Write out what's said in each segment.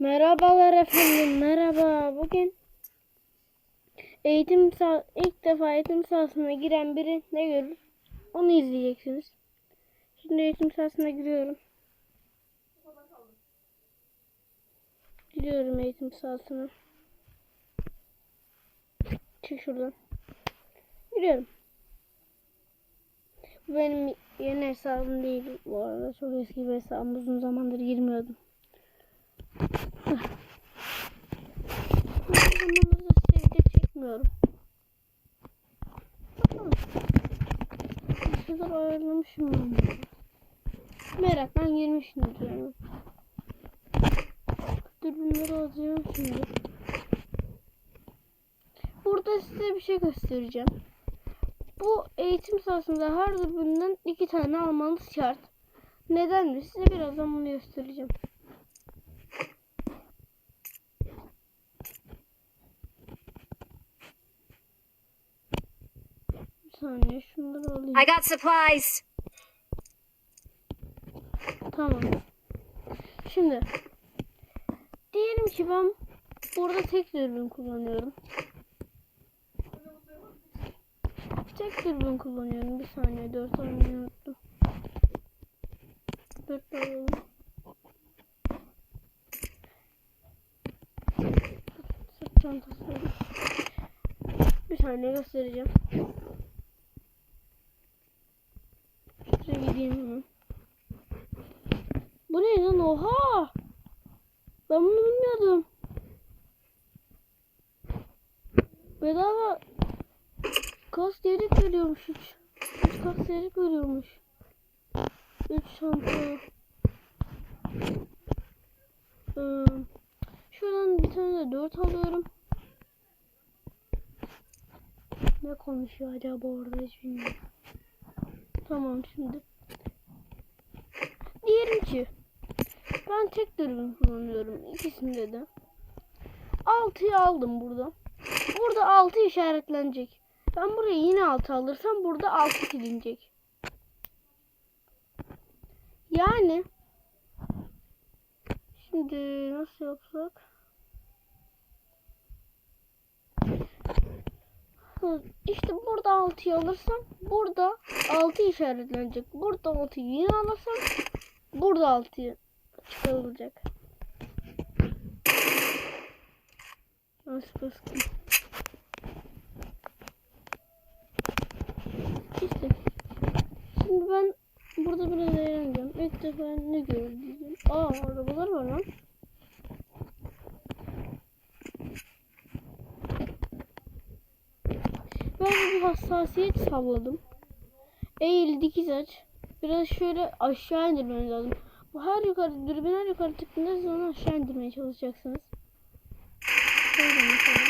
Merhabalar efendim, merhaba. Bugün eğitim sah ilk defa eğitim sahasına giren biri ne görür? Onu izleyeceksiniz. Şimdi eğitim sahasına giriyorum. Giriyorum eğitim sahasına. Çık şuradan. Giriyorum. Bu benim yeni hesabım değil bu arada. Çok eski bir hesabım. Uzun zamandır girmiyordum. Da sevgi çekmiyorum. Bakalım. Bir şeyler ayarlamışım ben. Meraktan girmişimdir yani. Dürbünleri alacağım şimdi. Burada size bir şey göstereceğim. Bu eğitim sırasında her dürbünden iki tane almanız şart. Neden mi? Size birazdan bunu göstereceğim. Bir saniye şunları alayım. I got supplies. Tamam. Şimdi diyelim ki ben burada tek dürbün kullanıyorum. Tek dürbün kullanıyorum. Bir saniye dört almayı unuttum. Dört alalım. Sırt çantası. Bir saniye göstereceğim. Hemen. Bu ne lan oha? Ben bunu bilmiyordum. Bedava kas delik veriyormuş hiç. Üç kas delik veriyormuş. Üç çanta. Ee, şuradan bir tane de dört alıyorum. Ne konuşuyor acaba orada hiç bilmiyorum. Tamam şimdi. Diyelim ki ben tek dürbün kullanıyorum ikisinde de. 6'yı aldım burada. Burada 6 işaretlenecek. Ben buraya yine 6 alırsam burada 6 silinecek. Yani şimdi nasıl yapsak? İşte burada 6'yı alırsam burada 6 işaretlenecek. Burada 6'yı yine alırsam burada 6'yı çıkarılacak. Nasıl baskın? İşte. Şimdi ben burada biraz eğleneceğim. İlk defa ne gördüm? Aa arabalar var lan. Ben bir hassasiyet salladım. Eğil dikiz aç. Biraz şöyle aşağı indirmeniz lazım. Bu her yukarı dürbün her yukarı tıktığında onu aşağı indirmeye çalışacaksınız. Şöyle mesela.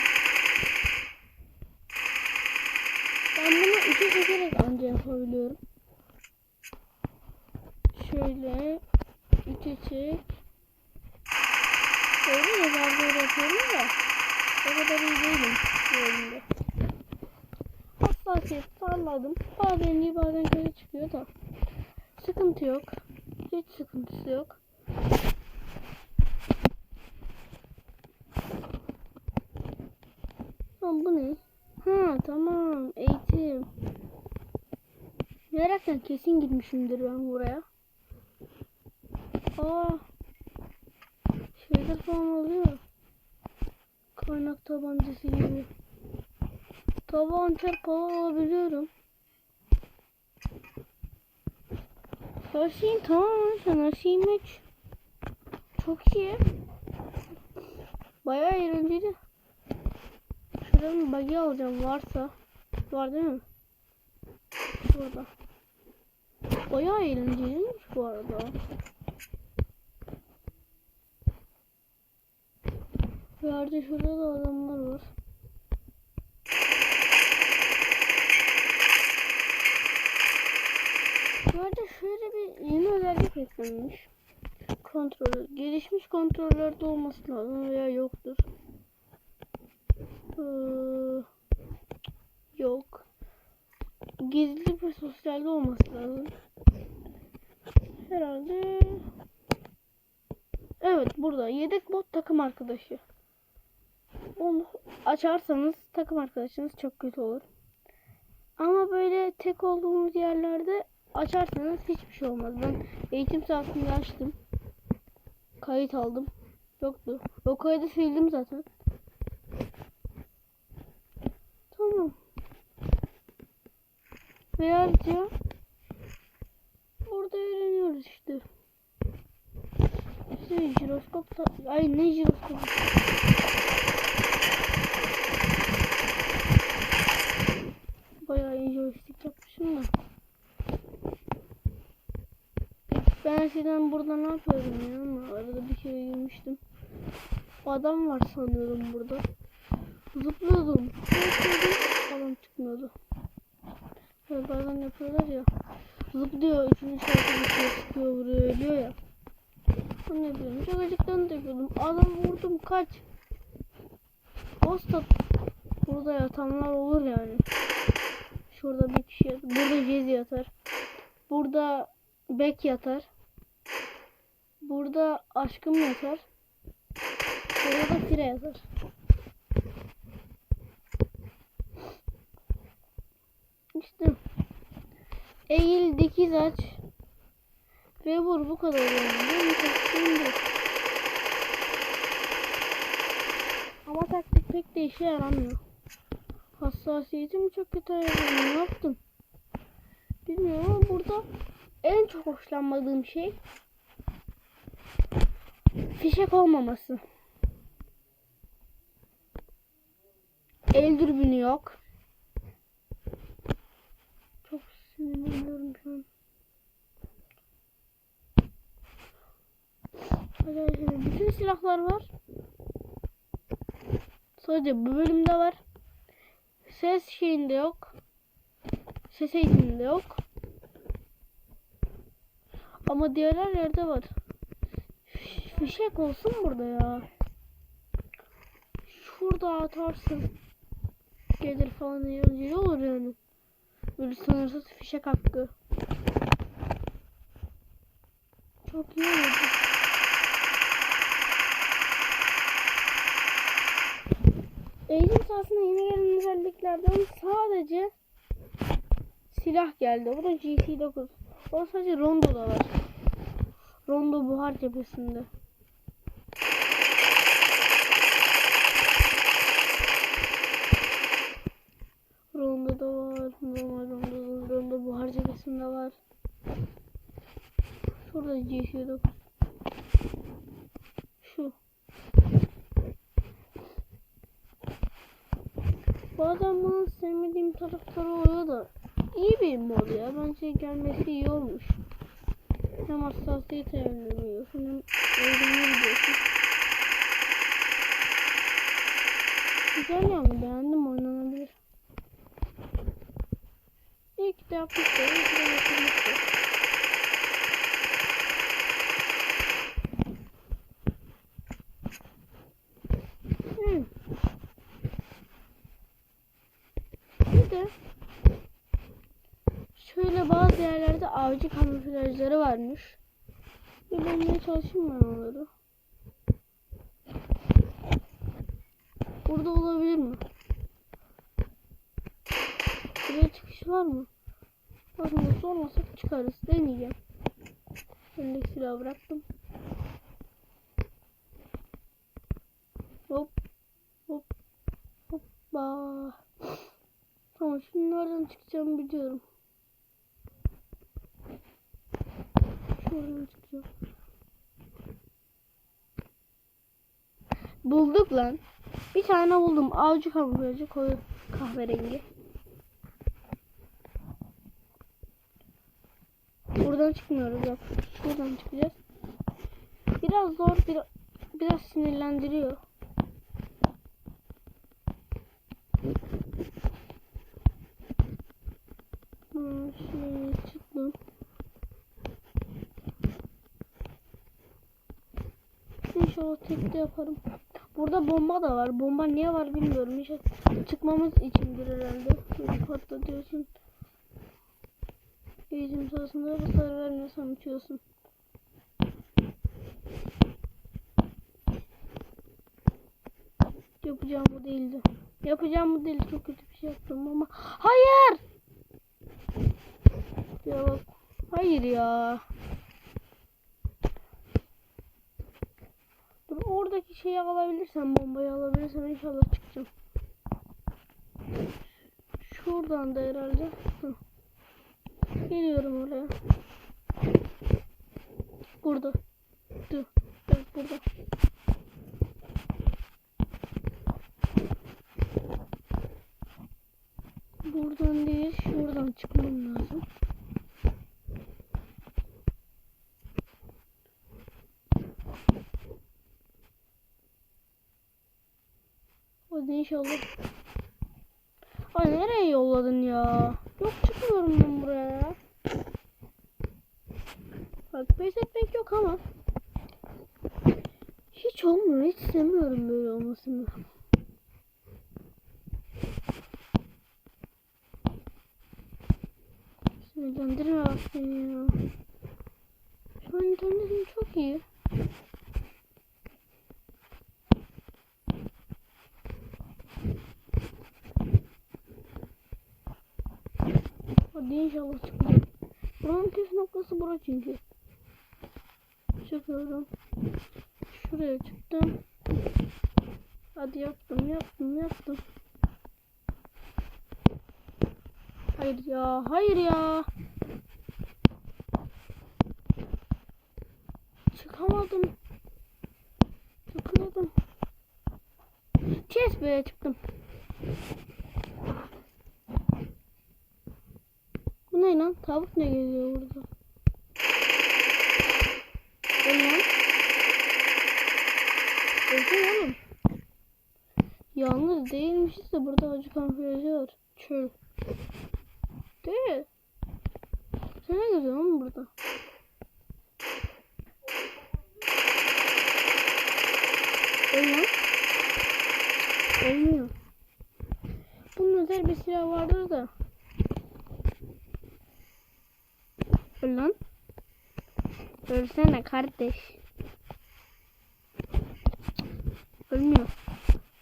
Ben bunu iki seçerek anca yapabiliyorum. Şöyle iki çek. Böyle yapıyorum da o kadar iyi değilim bu oyunda. Hassasiyet salladım. Bazen iyi bazen kötü çıkıyor da. Sıkıntı yok. Hiç sıkıntısı yok. Lan bu ne? Ha tamam eğitim. Meraktan kesin gitmişimdir ben buraya. Aa. Şeyler falan oluyor. Kaynak tabancası gibi. Tabanca falan alabiliyorum. Her şeyin tamam sen her şeyin. Çok iyi. Bayağı eğlenceli. Şuradan bagi alacağım varsa. Var değil mi? Burada. Bayağı eğlenceliymiş bu arada. Yerde şurada da adamlar var. Yerde şöyle bir yeni özellik eklenmiş. Kontrolör. Gelişmiş kontrollerde olması lazım veya yoktur. Ee, yok. Gizli ve sosyalde olması lazım. Herhalde Evet burada yedek bot takım arkadaşı. Onu açarsanız takım arkadaşınız çok kötü olur. Ama böyle tek olduğumuz yerlerde açarsanız hiçbir şey olmaz. Ben eğitim saatinde açtım. Kayıt aldım. Yoktu. O kaydı sildim zaten. Tamam. Beyazca burada öğreniyoruz işte. İşte jiroskop Ay ne jiroskop? Bayağı iyi yapmışım da. Ben eskiden burada ne yapıyordum ya ama arada bir kere girmiştim. Adam var sanıyordum burada. Zıplıyordum. Adam çıkmıyordu. Böyle bazen yapıyorlar ya. Zıplıyor. Üçüncü şarkı bitiyor. Sıkıyor vuruyor ölüyor ya. Onu yapıyorum. Çok acıktan da yapıyordum. Adam vurdum kaç. Posta. Burada yatanlar olur yani. Şurada bir kişi yatar. Burada Jezi yatar. Burada Bek yatar. Burada aşkım yatar. Burada da Fire yatar. İşte eğil dikiz aç ve vur bu kadar yani. Ama taktik pek de işe yaramıyor. Hassasiyetim çok kötü ayarladım. Ne yaptım? Bilmiyorum ama burada en çok hoşlanmadığım şey fişek olmaması. El dürbünü yok. Çok sinirleniyorum şu an. Arkadaşlar bütün silahlar var. Sadece bu bölümde var. Ses şeyinde yok. Ses eğitiminde yok. Ama diğer her yerde var. Fişek olsun burada ya. Şurada atarsın. Gelir falan eğlenceli olur yani. Böyle sınırsız fişek hakkı. Çok iyi olurdu. Eğitim sahasına yeni gelen özelliklerden sadece silah geldi. Bu da GT9. O sadece Rondo'da var. Rondo buhar cephesinde. Rondo'da var. Normal Rondo'da, Rondo buhar cephesinde var. Şurada GT9. Şu. Bazen bana sevmediğim tarafları oluyor da iyi bir mod ya. Bence gelmesi iyi olmuş. Hem hassasiyet ayarlanıyorsun hem eğlenme gidiyorsun. Güzel yani beğendim oynanabilir. Ki de yapmışlar. İyi ki de yapmışlar. Hmm. Bir de şöyle bazı yerlerde avcı kamuflajları varmış. Bir bulmaya çalışayım ben onları. Burada olabilir mi? Buraya çıkış var mı? Aslında sormasak çıkarız. Deneyeceğim. Elimdeki silahı bıraktım. Hop. Hop. Hoppa. Tamam şimdi nereden çıkacağımı biliyorum. Bulduk lan. Bir tane buldum. Avcı kamuflajı koyu kahverengi. Buradan çıkmıyoruz yok. Şuradan çıkacağız. Biraz zor, biraz, biraz sinirlendiriyor. inşallah tekli yaparım. Burada bomba da var. Bomba niye var bilmiyorum. İşte çıkmamız içindir herhalde. Çünkü patlatıyorsun. Eğitim sırasında hasar vermiyorsan uçuyorsun. Yapacağım bu değildi. Yapacağım bu değil. Çok kötü bir şey yaptım ama. Hayır! Ya bak. Hayır ya. Şeyi alabilirsem bombayı alabilirsem inşallah çıkacağım. Şuradan da herhalde. Geliyorum oraya. Burada. Dur. Evet burada. Buradan değil, şuradan çıkmam lazım. Hadi inşallah. Ay nereye yolladın ya? Yok çıkmıyorum ben buraya. Bak pes etmek yok ama. Hiç olmuyor. Hiç istemiyorum böyle olmasını. Sinirlendirme bak beni ya. Şu an internetim çok iyi. Hadi inşallah çıkacak. Buranın püf noktası bura çünkü. Çıkıyorum. Şuraya çıktım. Hadi yaptım yaptım yaptım. Hayır ya hayır ya. Çıkamadım. Çıkamadım. Kes be çıktım. Bu ne lan? Tavuk ne geziyor burada? Lan? Öldü oğlum. Yalnız değilmişiz de burada acı kamuflajı var. Çöl. Değil. Sen ne geziyorsun oğlum burada? Öl lan. Olmuyor. Bunun özel bir silah vardır da. Öl lan. Ölsene kardeş. Ölmüyor.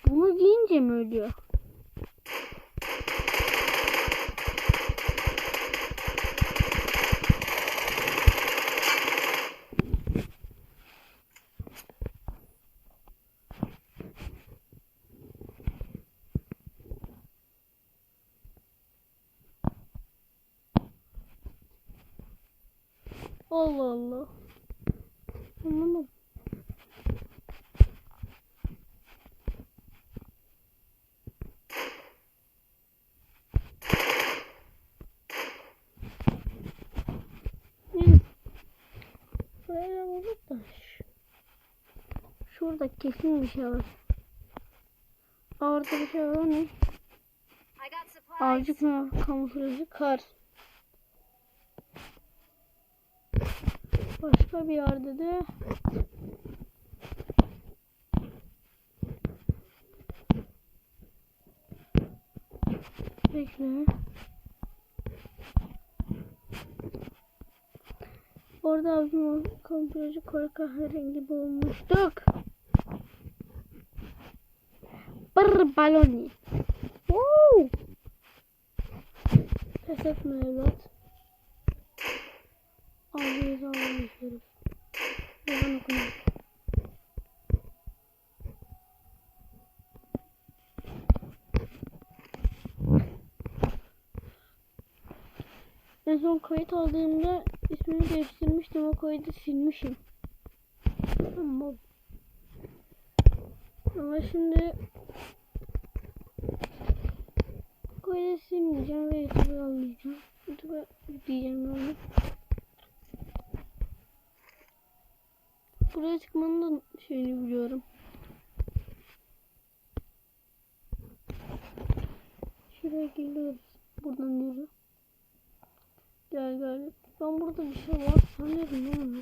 Bunu giyince mi ölüyor? Allah. Anlamadım. Buraya olup da Şurada kesin bir şey var. Orada bir şey var supplies. Avcı kam- kamuflajı kar. Başka bir yerde de Bekle. Orada abim kamuflajı koyu kahverengi bulmuştuk. Brr baloni. Woo! Pes etme evlat. En son kayıt aldığımda ismini değiştirmiştim. O kaydı silmişim. Ama, ama şimdi kaydı silmeyeceğim ve YouTube'a almayacağım. YouTube'a yükleyeceğim yani. Buraya çıkmanın da şeyini biliyorum. Şuraya geliyoruz. Buradan yürü. Gel gel. Ben burada bir şey var sanıyorum ama?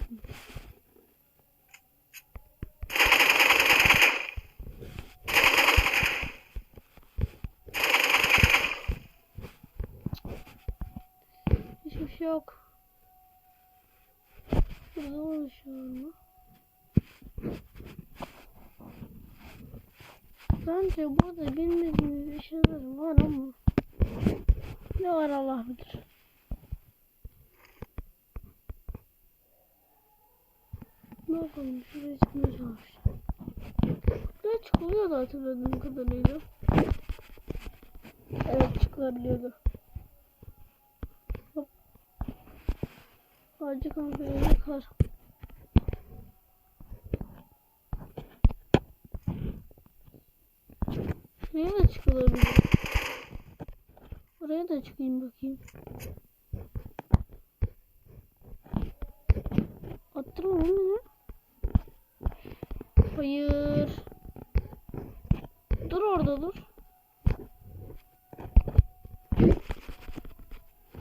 Hiçbir şey yok. Burada oluşuyor mu? Bence burada bilmediğimiz bir şeyler var ama ne var Allah bilir. Ne yapalım? Şuraya çıkmaya çalışacağım. Buraya çıkılıyordu hatırladığım kadarıyla. Evet çıkabiliyordu. Hop. Ağacı kampanya kar. Şuraya da çıkılabilir. Oraya da çıkayım bakayım. Attırma mı beni? Hayır. Dur orada dur.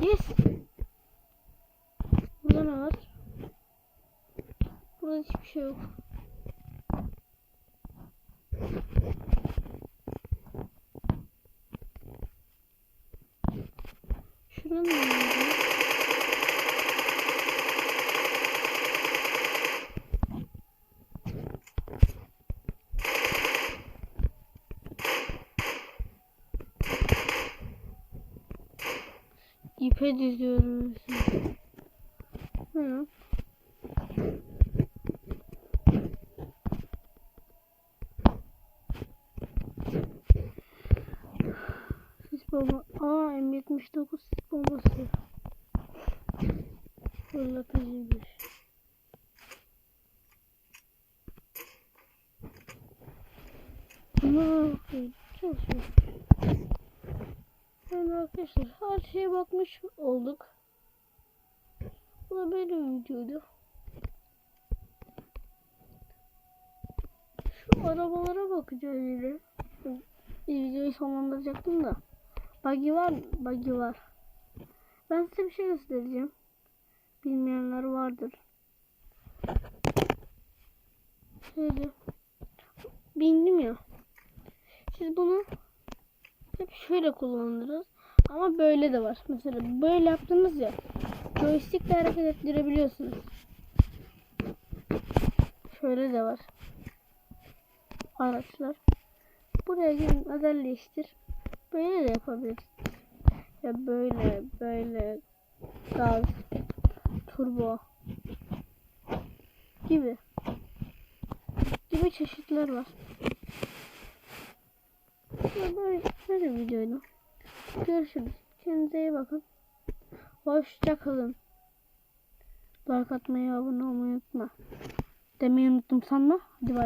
Yes. Burada ne var? Burada hiçbir şey yok. Şurada ne var? İpe diziyorum mesela. Hı. Sis bomba. Aa M79 sis bombası. Fırlatıcıymış. Aa, çalışıyor. Yani arkadaşlar her şeye bakmış olduk. Bu da böyle bir videoydu. Şu arabalara bakacağız yine. Videoyu sonlandıracaktım da. Buggy var? Buggy var. Ben size bir şey göstereceğim. Bilmeyenler vardır. Şöyle. Bindim ya. Siz bunu hep şöyle kullanırız. Ama böyle de var. Mesela böyle yaptınız ya. Joystickle hareket ettirebiliyorsunuz. Şöyle de var. Araçlar. Buraya gelin özelleştir. Böyle de yapabiliriz. Ya böyle böyle gaz turbo gibi gibi çeşitler var. Ya Böyle, böyle videoydu. Görüşürüz. Kendinize iyi bakın. Hoşça kalın. Like atmayı, abone olmayı unutma. Demeyi unuttum sanma. Hadi bay bay.